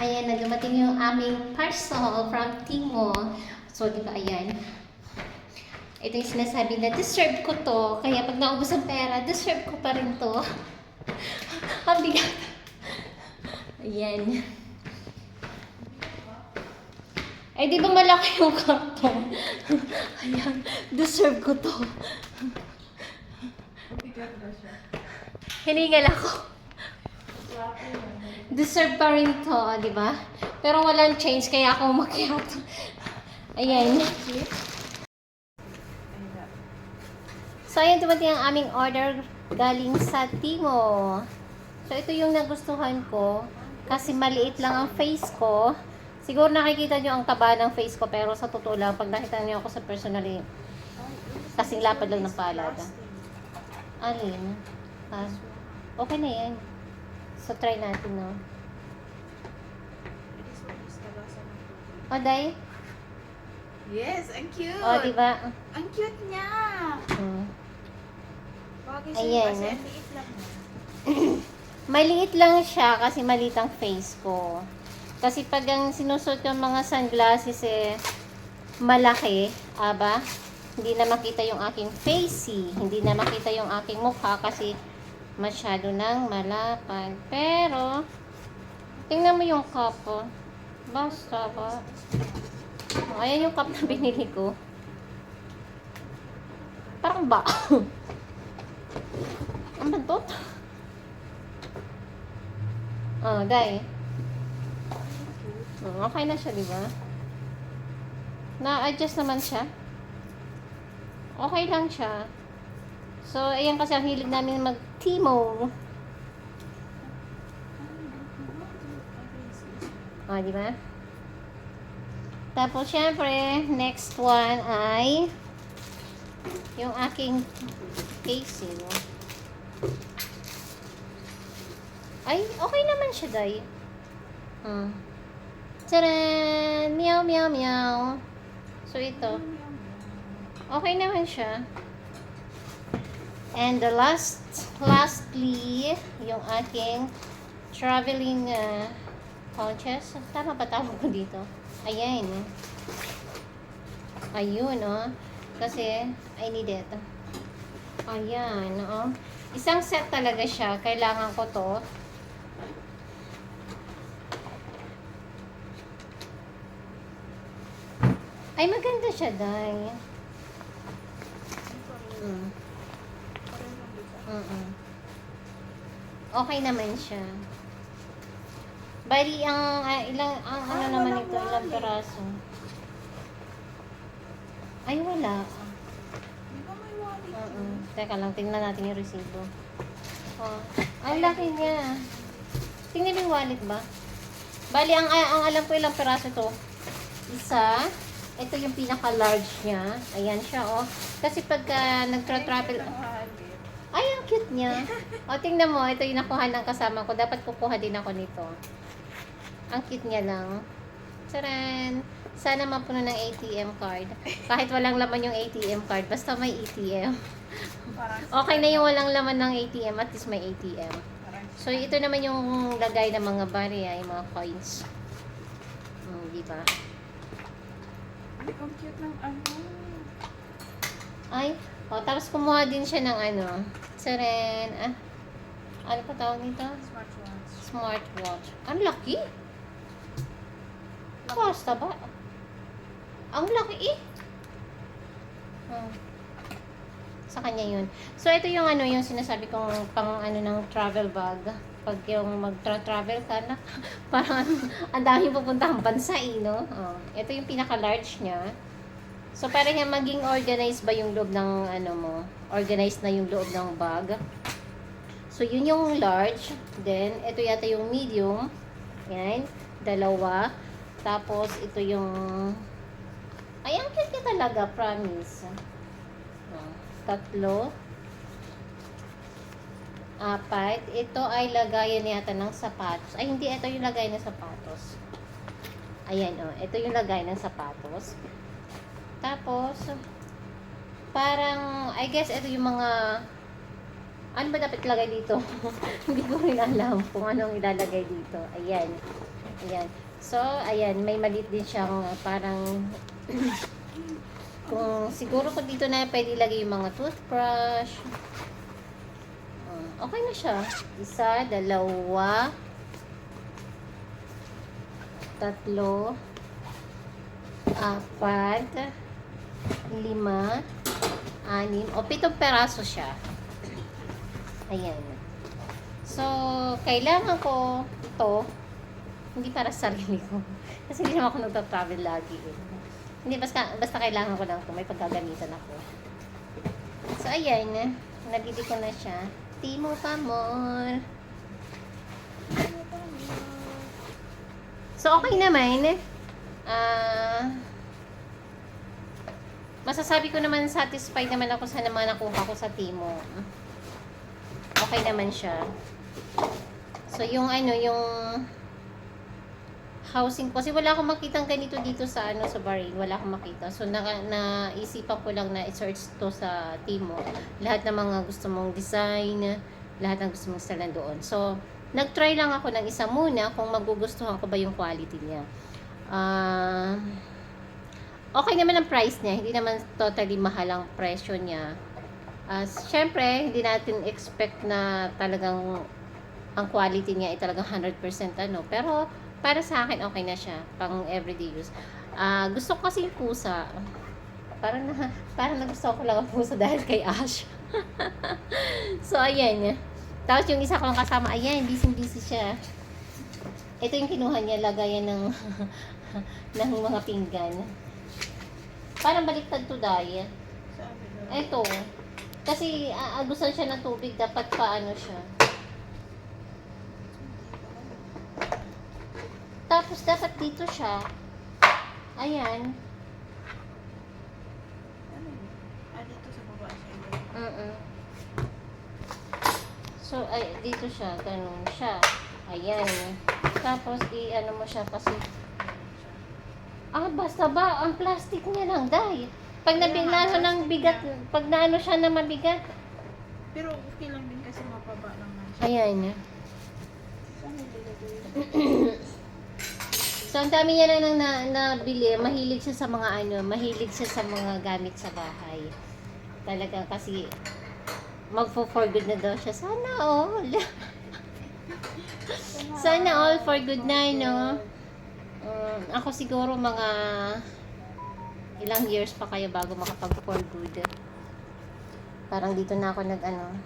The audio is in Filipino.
Ayan, na dumating yung aming parcel from Timo. So, di ba, ayan. Ito yung sinasabi na, deserve ko to. Kaya pag naubos ang pera, deserve ko pa rin to. ang bigat. Ayan. Ay, di ba malaki yung karton? Ayan, deserve ko to. Hiningal ako. Deserve pa rin to, ah, di ba? Pero walang change, kaya ako umakyat. Ayan. So, ayan, dumating ang aming order galing sa Timo. So, ito yung nagustuhan ko. Kasi maliit lang ang face ko. Siguro nakikita nyo ang taba ng face ko, pero sa totoo lang, pag nakita nyo ako sa personally, kasing lapad lang ng palad. Alin? Ah, okay na yan. So, try natin, no? O, Day? Yes, ang cute. O, di ba? Ang cute niya. Hmm. Bagay Ayan, sa'yo kasi eh. ang liit lang. Maliit lang siya kasi maliit ang face ko. Kasi pag ang sinusot yung mga sunglasses eh, malaki, aba, hindi na makita yung aking facey. Hindi na makita yung aking mukha kasi masyado nang malapad. Pero, tingnan mo yung cup oh. Basta ba? Oh, Ayan yung cup na binili ko. Parang ba? Ang bantot? Oh, dai. Oh, okay na siya, di ba? Na-adjust naman siya. Okay lang siya. So, ayan kasi ang hilig namin mag-timo. Oh, di ba? Tapos, syempre, next one ay yung aking casing. Ay, okay naman siya, Day. Hmm. Tcharan! Meow, meow, meow. So, ito. Okay naman siya. And the last, lastly, yung aking traveling uh, pouches. Tama ba tawag ko dito? Ayan. Ayun, oh. Kasi, I need it. Ayan, oh. Isang set talaga siya. Kailangan ko to. Ay, maganda siya, Day. Mm. Okay naman siya. Bali, ang ah, ilang, ang ano Ah, naman ito, ilang peraso. Ay, wala. Di ba may wallet Oo. yun? Teka lang, tingnan natin yung resibo. Oh. Ang laki niya. Tingnan yung wallet ba? Bali, ang, ang alam ko ilang peraso to. Isa. Ito yung pinaka-large niya. Ayan siya, oh. Kasi pagka nagtra-travel... Ay, ang cute niya. O, tingnan mo. Ito yung nakuha ng kasama ko. Dapat kukuha din ako nito. Ang cute niya lang. Charan! Sana mapuno ng ATM card. Kahit walang laman yung ATM card. Basta may ATM. Okay na yung walang laman ng ATM. At least may ATM. So, ito naman yung lagay ng mga barya, yung mga coins. Hmm, di ba? Ay, ang cute ng ano. Ay, o, tapos kumuha din siya ng ano. Charan! Ah, ano pa tawag nito? Smartwatch. Smartwatch. Ang laki. Basta ba? Ang laki eh. Hmm. Sa kanya yun. So, ito yung ano, yung sinasabi kong pang ano ng travel bag. Pag yung mag-travel ka na, parang ang daming pupuntahang bansa eh, no? Oh, ito yung pinaka-large niya. So, para niya maging organized ba yung loob ng ano mo? Organized na yung loob ng bag. So, yun yung large. Then, ito yata yung medium. Yan. Dalawa. Tapos, ito yung... Ay, ang cute niya talaga, promise. Oh, tatlo. Apat. Ito ay lagayan yata ng sapatos. Ay, hindi. Ito yung lagay ng sapatos. Ayan, oh. Ito yung lagay ng sapatos. Tapos, parang, I guess, ito yung mga Ano ba dapat ilagay dito? Hindi ko rin alam kung anong ilalagay dito. Ayan. Ayan. So, ayan, may maliit din siyang uh, parang kung siguro ko dito na pwede ilagay yung mga toothbrush. Uh, okay na siya. Isa, dalawa, tatlo, apat, lima, anim, o pitong peraso siya. Ayan. So, kailangan ko ito, hindi para sa sarili ko. Kasi hindi naman ako nagta-travel lagi. Eh. Hindi, basta, basta kailangan ko lang ito. May pagkagamitan ako. So, ayan. Nabili ko na siya. Timo pa more. So, okay naman. Ah... masasabi ko naman satisfied naman ako sa naman nakuha ko sa Timo. Okay naman siya. So, yung ano, yung housing. Kasi wala akong makitang ganito dito sa ano sa Bahrain. Wala akong makita. So, na, naisipan ko lang na i-search to sa Timo. Lahat ng mga gusto mong design, lahat ng gusto mong stylean doon. So, nag-try lang ako ng isa muna kung magugustuhan ko ba yung quality niya. Ah... okay naman ang price niya. Hindi naman totally mahal ang presyo niya. As syempre, hindi natin expect na talagang ang quality niya ay talagang 100% ano. Pero, para sa akin, okay na siya. Pang everyday use. Ah, gusto ko kasi yung pusa. Parang, na, parang nagustuhan ko lang ang pusa dahil kay Ash. so, ayan. Tapos yung isa kong kasama, ayan, busy-busy siya. Ito yung kinuha niya, lagayan ng, ng mga pinggan. Parang baliktad to daw. Eto. Kasi aagusan siya ng tubig, dapat paano siya. Tapos dapat dito siya. Ayan. Ano dito sa baba siya. Mm So, ay, dito siya. Ganun siya. Ayan. Tapos, i-ano mo siya kasi... Ah, basta ba? Ang plastic niya lang, dahil. Pag Kaya nga, ng plastic bigat, niya. pag naano siya na mabigat. Pero okay lang din kasi mapaba lang man siya. Ayan. Saan nilagay? So, ang dami niya lang na, nabili. Mahilig siya sa mga ano, mahilig siya sa mga gamit sa bahay. Talagang kasi magfo-for good na daw siya. Sana all. Sana all for good na, no? Um, ako siguro mga ilang years pa kayo bago makapag for good. Parang dito na ako nag ano,